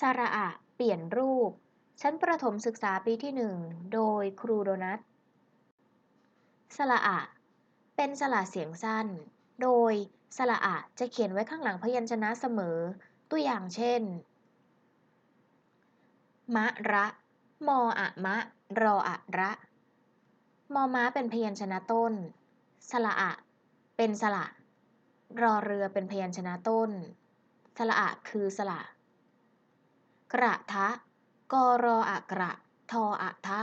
สระอะ เปลี่ยนรูป ชั้นประถมศึกษาปีที่หนึ่งโดยครูโดนัท สระอะ เป็นสระเสียงสั้น โดยสระอะจะเขียนไว้ข้างหลังพยัญชนะเสมอ ตัวอย่างเช่น มะระ มออะมะ รออะระ มอม้าเป็นพยัญชนะต้น สระอะ เป็นสระ รอเรือเป็นพยัญชนะต้น สระอะคือสระ กระทะ กอรออะกระ ทออะทะ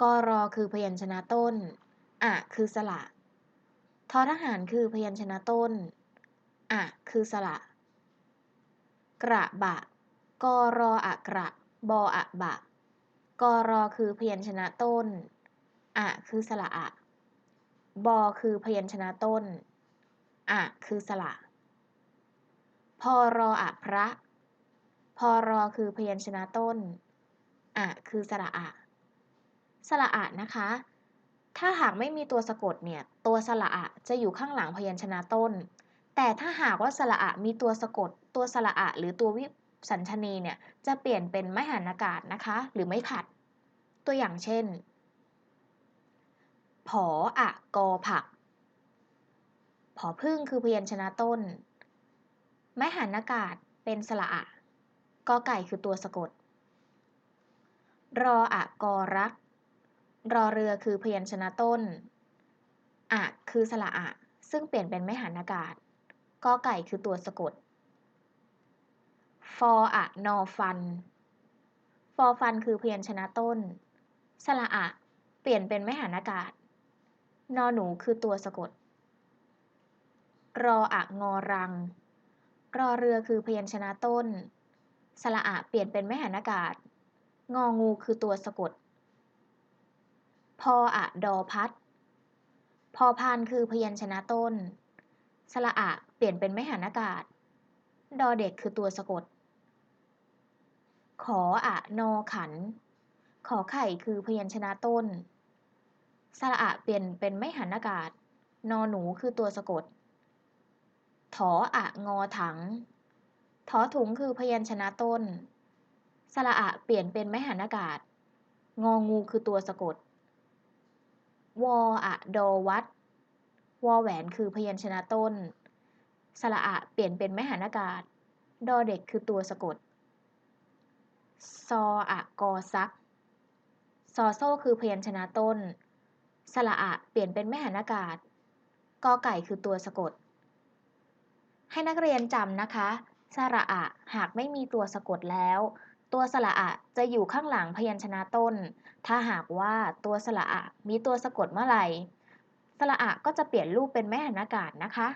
กอรอคือพยัญชนะต้น อะคือสระทอทหารคือพยัญชนะต้น อะคือสระ กระบะ กอรออะกระ บออะบะ กอรอคือพยัญชนะต้น อะคือสระอะบอคือพยัญชนะต้น อะคือสระพอรออะพระ พอรอคือพยัญชนะต้น อะคือสระอะ สระอะนะคะ ถ้าหากไม่มีตัวสะกดเนี่ย ตัวสระอะจะอยู่ข้างหลังพยัญชนะต้น แต่ถ้าหากว่าสระอะมีตัวสะกด ตัวสระอะหรือตัววิสัญชนีเนี่ย จะเปลี่ยนเป็นไม้หันอากาศนะคะ หรือไม่ผัด ตัวอย่างเช่น ผออะกอผัก ผอพึ่งคือพยัญชนะต้น ไม้หันอากาศเป็นสระอะ กอไก่คือตัวสะกด รออะกอรัก รอเรือคือพยัญชนะต้น อะคือสระอะ ซึ่งเปลี่ยนเป็นไม้หันอากาศ กอไก่คือตัวสะกด ฟออะนอฟัน ฟอฟันคือพยัญชนะต้น สระอะ เปลี่ยนเป็นไม้หันอากาศ นอหนูคือตัวสะกด รออะงอรัง รอเรือคือพยัญชนะต้น สระอะเปลี่ยนเป็นไม้หันอากาศ งองูคือตัวสะกด พออะดอพัด พอพานคือพยัญชนะต้น สระอะเปลี่ยนเป็นไม้หันอากาศ ดอเด็กคือตัวสะกด ขออะนอขัน ขอไข่คือพยัญชนะต้น สระอะเปลี่ยนเป็นไม้หันอากาศ นอหนูคือตัวสะกด ถออะงอถัง ถอถุงคือพยัญชนะต้น สระอะเปลี่ยนเป็นไม้หันอากาศ งองูคือตัวสะกด วออะดอวัด วอแหวนคือพยัญชนะต้น สระอะเปลี่ยนเป็นไม้หันอากาศ ดอเด็กคือตัวสะกด ซออะกอซัก ซอโซ่คือพยัญชนะต้น สระอะเปลี่ยนเป็นไม้หันอากาศ กอไก่คือตัวสะกด ให้นักเรียนจำนะคะ สระอะหากไม่มีตัวสะกดแล้ว ตัวสระอะจะอยู่ข้างหลังพยัญชนะต้น ถ้าหากว่าตัวสระอะมีตัวสะกดเมื่อไหร่ สระอะก็จะเปลี่ยนรูปเป็นแม่หันอากาศนะคะ